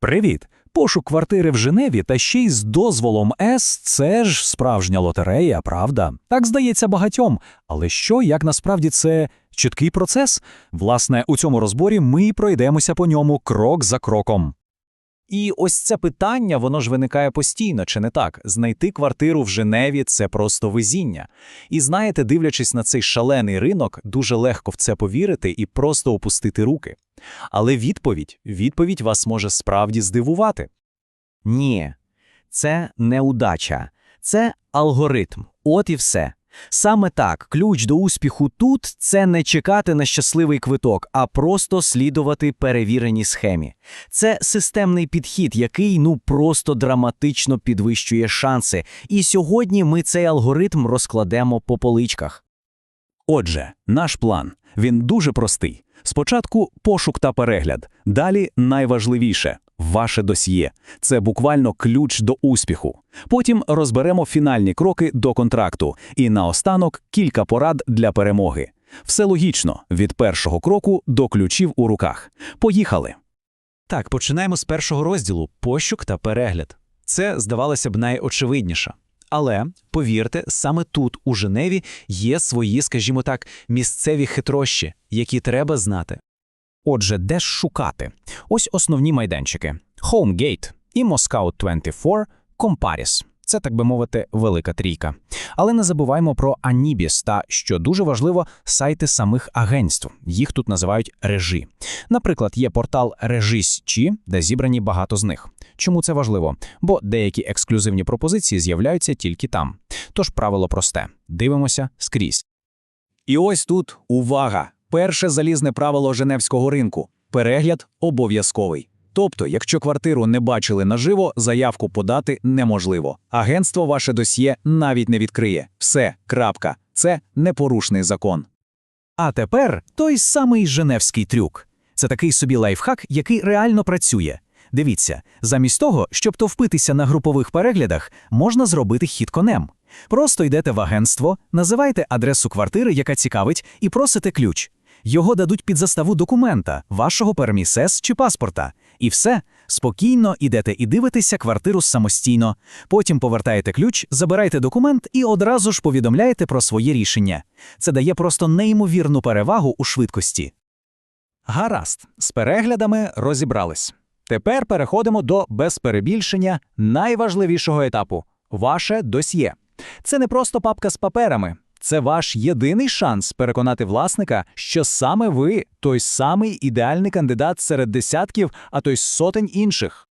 Привіт! Пошук квартири в Женеві та ще й з дозволом С – це ж справжня лотерея, правда? Так здається багатьом. Але що, як насправді це чіткий процес? Власне, у цьому розборі ми пройдемося по ньому крок за кроком. І ось це питання, воно ж виникає постійно, чи не так? Знайти квартиру в Женеві – це просто везіння. І знаєте, дивлячись на цей шалений ринок, дуже легко в це повірити і просто опустити руки. Але відповідь, відповідь вас може справді здивувати. Ні, це не удача, це алгоритм. От і все. Саме так, ключ до успіху тут це не чекати на щасливий квиток, а просто слідувати перевіреній схемі. Це системний підхід, який ну просто драматично підвищує шанси. І сьогодні ми цей алгоритм розкладемо по поличках. Отже, наш план він дуже простий. Спочатку пошук та перегляд, далі найважливіше ваше досьє. Це буквально ключ до успіху. Потім розберемо фінальні кроки до контракту і наостанок кілька порад для перемоги. Все логічно від першого кроку до ключів у руках. Поїхали. Так, починаємо з першого розділу – пощук та перегляд. Це, здавалося б, найочевидніше. Але, повірте, саме тут, у Женеві, є свої, скажімо так, місцеві хитрощі, які треба знати. Отже, де ж шукати? Ось основні майданчики: Homegate і Moscow 24, Comparis. Це, так би мовити, велика трійка. Але не забуваємо про Anibis та, що дуже важливо, сайти самих агентств. Їх тут називають режі. Наприклад, є портал Regis.chi, де зібрані багато з них. Чому це важливо? Бо деякі ексклюзивні пропозиції з'являються тільки там. Тож правило просте: дивимося скрізь. І ось тут увага! Перше залізне правило Женевського ринку – перегляд обов'язковий. Тобто, якщо квартиру не бачили наживо, заявку подати неможливо. Агентство ваше досьє навіть не відкриє. Все, крапка. Це непорушний закон. А тепер той самий женевський трюк. Це такий собі лайфхак, який реально працює. Дивіться, замість того, щоб товпитися на групових переглядах, можна зробити хід конем. Просто йдете в агентство, називаєте адресу квартири, яка цікавить, і просите ключ. Його дадуть під заставу документа, вашого пермісес чи паспорта. І все, спокійно ідете і дивитеся квартиру самостійно. Потім повертаєте ключ, забираєте документ і одразу ж повідомляєте про своє рішення. Це дає просто неймовірну перевагу у швидкості. Гаразд, з переглядами розібрались. Тепер переходимо до без перебільшення найважливішого етапу ваше досьє. Це не просто папка з паперами, це ваш єдиний шанс переконати власника, що саме ви той самий ідеальний кандидат серед десятків, а то й сотень інших.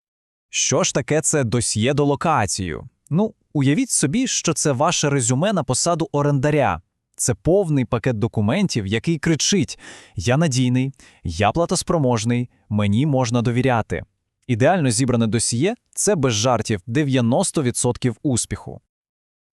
Що ж таке це досьє до локацію? Ну, уявіть собі, що це ваше резюме на посаду орендаря. Це повний пакет документів, який кричить: Я надійний, я платоспроможний, мені можна довіряти. Ідеально зібране досьє це без жартів 90% успіху.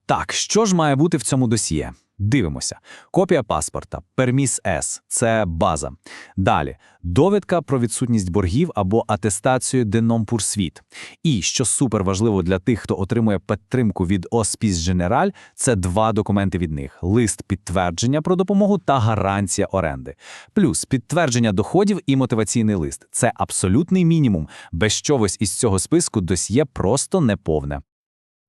Так, що ж має бути в цьому досьє? Дивимося. Копія паспорта, перміс С це база. Далі довідка про відсутність боргів або атестацію деном пурсвіт. І що супер важливо для тих, хто отримує підтримку від Оспіс Женераль, це два документи від них: лист підтвердження про допомогу та гарантія оренди. Плюс підтвердження доходів і мотиваційний лист. Це абсолютний мінімум. Без чогось із цього списку досьє просто неповне.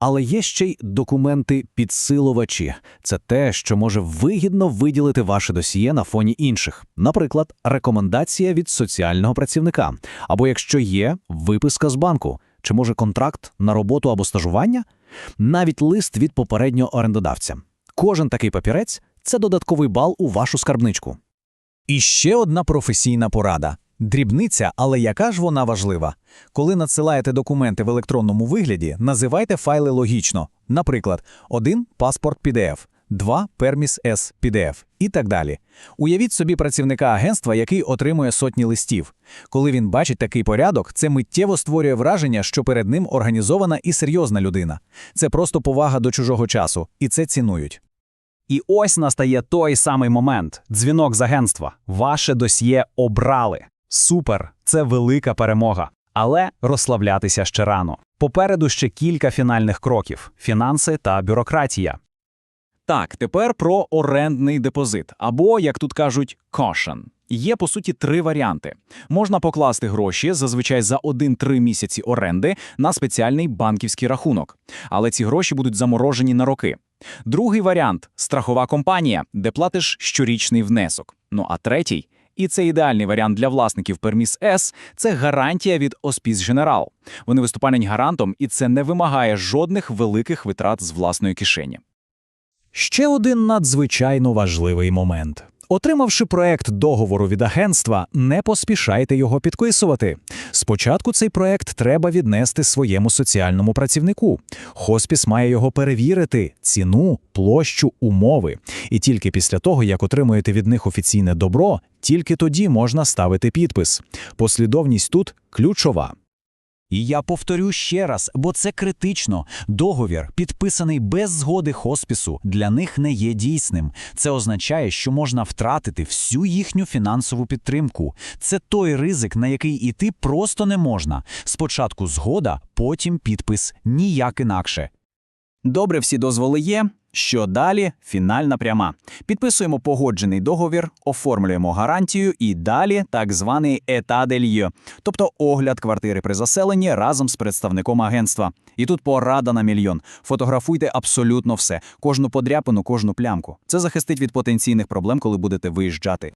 Але є ще й документи-підсилувачі. Це те, що може вигідно виділити ваше досьє на фоні інших. Наприклад, рекомендація від соціального працівника, або якщо є виписка з банку, чи може контракт на роботу або стажування, навіть лист від попереднього орендодавця. Кожен такий папірець це додатковий бал у вашу скарбничку. І ще одна професійна порада. Дрібниця, але яка ж вона важлива? Коли надсилаєте документи в електронному вигляді, називайте файли логічно. Наприклад, один паспорт PDF, два перміс С PDF і так далі. Уявіть собі працівника агентства, який отримує сотні листів. Коли він бачить такий порядок, це миттєво створює враження, що перед ним організована і серйозна людина. Це просто повага до чужого часу, і це цінують. І ось настає той самий момент: дзвінок з агентства. Ваше досьє обрали. Супер, це велика перемога. Але розслаблятися ще рано. Попереду ще кілька фінальних кроків: фінанси та бюрократія. Так, тепер про орендний депозит, або, як тут кажуть, caution. є по суті три варіанти. Можна покласти гроші, зазвичай за 1-3 місяці оренди, на спеціальний банківський рахунок. Але ці гроші будуть заморожені на роки. Другий варіант страхова компанія, де платиш щорічний внесок. Ну а третій, і це ідеальний варіант для власників Перміс С, це гарантія від Оспіс Генерал. Вони виступають гарантом, і це не вимагає жодних великих витрат з власної кишені. Ще один надзвичайно важливий момент. Отримавши проект договору від агентства, не поспішайте його підписувати. Спочатку цей проект треба віднести своєму соціальному працівнику. Хоспіс має його перевірити, ціну, площу, умови. І тільки після того, як отримуєте від них офіційне добро, тільки тоді можна ставити підпис. Послідовність тут ключова. І я повторю ще раз, бо це критично. Договір, підписаний без згоди хоспісу, для них не є дійсним. Це означає, що можна втратити всю їхню фінансову підтримку. Це той ризик, на який іти просто не можна. Спочатку згода, потім підпис, ніяк інакше. Добре, всі дозволи є. Що далі? Фінальна пряма. Підписуємо погоджений договір, оформлюємо гарантію і далі так званий етадельє, тобто огляд квартири при заселенні разом з представником агентства. І тут порада на мільйон. Фотографуйте абсолютно все, кожну подряпину, кожну плямку. Це захистить від потенційних проблем, коли будете виїжджати.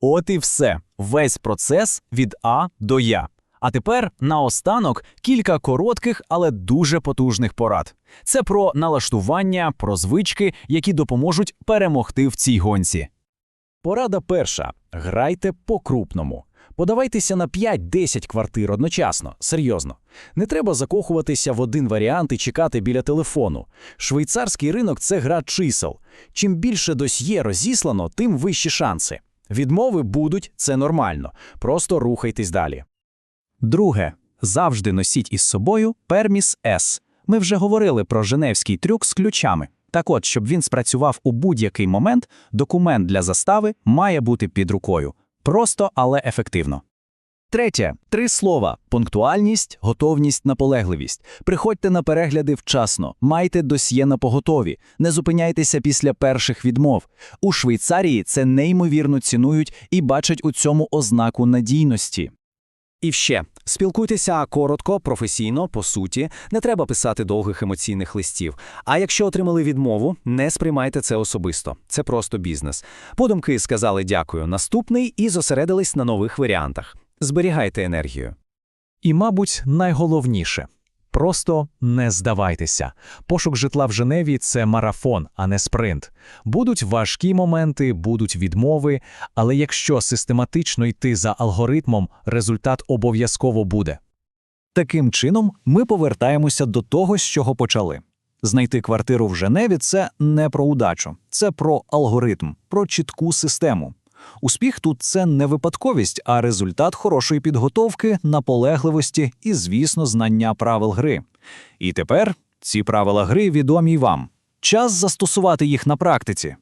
От і все. Весь процес від А до Я. А тепер наостанок кілька коротких, але дуже потужних порад. Це про налаштування, про звички, які допоможуть перемогти в цій гонці. Порада перша: грайте по-крупному. Подавайтеся на 5-10 квартир одночасно, серйозно. Не треба закохуватися в один варіант і чекати біля телефону. Швейцарський ринок це гра чисел. Чим більше досьє розіслано, тим вищі шанси. Відмови будуть, це нормально. Просто рухайтесь далі. Друге, завжди носіть із собою Перміс С. Ми вже говорили про женевський трюк з ключами. Так от, щоб він спрацював у будь-який момент, документ для застави має бути під рукою. Просто, але ефективно. Третє три слова: пунктуальність, готовність, наполегливість. Приходьте на перегляди вчасно, майте досьє на поготові, не зупиняйтеся після перших відмов. У Швейцарії це неймовірно цінують і бачать у цьому ознаку надійності. І ще спілкуйтеся коротко, професійно, по суті, не треба писати довгих емоційних листів. А якщо отримали відмову, не сприймайте це особисто. Це просто бізнес. Подумки сказали дякую, наступний і зосередились на нових варіантах. Зберігайте енергію. І, мабуть, найголовніше просто не здавайтеся. Пошук житла в Женеві це марафон, а не спринт. Будуть важкі моменти, будуть відмови, але якщо систематично йти за алгоритмом, результат обов'язково буде. Таким чином, ми повертаємося до того, з чого почали. Знайти квартиру в Женеві це не про удачу, це про алгоритм, про чітку систему. Успіх тут це не випадковість, а результат хорошої підготовки, наполегливості і, звісно, знання правил гри. І тепер ці правила гри відомі й вам. Час застосувати їх на практиці.